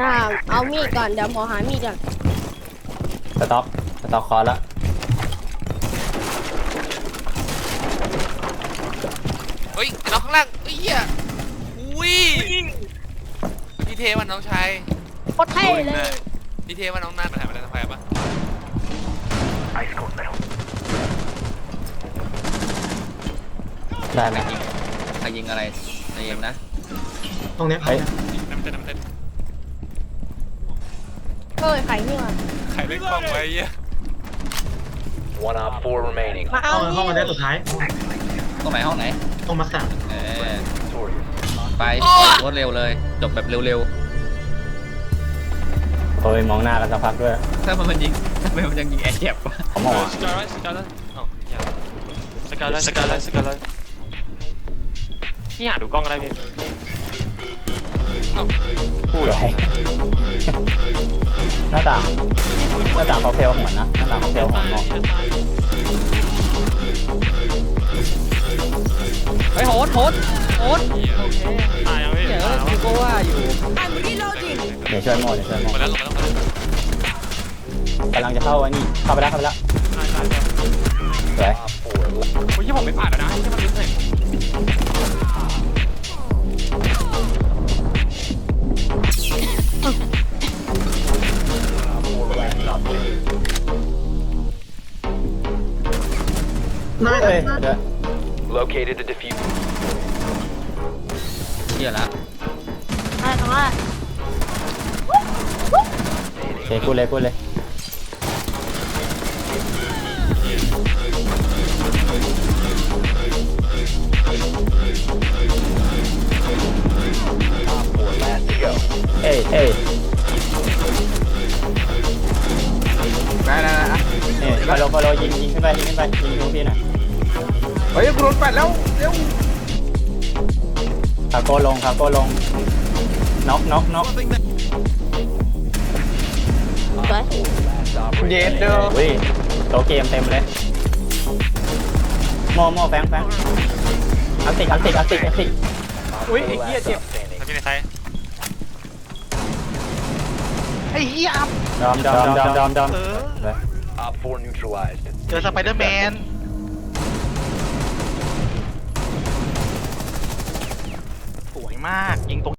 อ่าเอามีดก่อนเดี๋ยวหมอหามีดก่อนสต็อกสต็อกคอร์สละเฮ้ยไอ้น้องข้างล่างเฮ้ยเหี้ยอุ้ยดีเทมันน้องชายโคตรเท่เลย ดีเทมันน้องนั่นมาถ่ายมาแล้วทำไมปะได้ไหมใครยิงอะไรใจเย็นนะตรงเนี้ยเฮ้ยน้ำเต้นน้ำเต้น เอ้ยไข่นี่ว่ะใครเล่นกล้องไว้เหี้ย One op four remaining. มาเอาห้องห้องอันเนี้ยสุดท้ายตรงไหนห้องไหน ตรงมาสามเออ Victorious. ไปรวดเร็วเลย จบแบบเร็วโอ้ยมองหน้ากันสักพักด้วยๆ ถ้ามันมันยิงทำไมมันยังยิงแอร์เจ็บวะเขามองสกายไลท์สกายไลท์เอ้าเหี้ยสกายไลท์สกายไลท์สกายไลท์นี่หาดูกล้องอะไรพี่เอ้า พูดอะไรหน้าต่างหน้าต่างเขาเพลหัวนะหน้าต่างเขาเพลหัวมองเฮ้ยโหดโหดโหดเหี้ยตายยังพี่เดี๋ยวตายแล้วกูก็ว่าอยู่เดี๋ยวช่วยโมเดี๋ยวช่วยโมหมดแล้วหมดแล้วหมดแล้วกำลังจะเข้าอันนี้เข้าไปแล้วเข้าไปแล้วตายตายตายสวย น่าจะเฮ้ยเดี๋ยว Located the diffuse. เชี่ยละอะไรตรงนั้นโอเคพูดเลยพูดเลย Four last to go. เอ้ยเอ้ยได้ได้ได้นี่ฟอลโลฟอลโลยิงยิงขึ้นไปยิงขึ้นไปยิงตรงพี่หน่อย เฮ้ยกูโดนแปดแล้วเร็วคาโก้ลงคาโก้ลงน็อกน็อกน็อกสวย Last operator. เย็ดเด้ออุ้ยโตะเกมเต็มเลยโมโมแฟงแฟงอัลติกอัลติกอัลติกอัลติกอุ้ยไอ้เหี้ย Last เจ็บ op standing. แล้วพี่ในใครไอ้เหี้ยดอมดอมดอมดอมดอมเออไป Op four neutralized. เจอสไปเดอร์แมน มากยิงตรง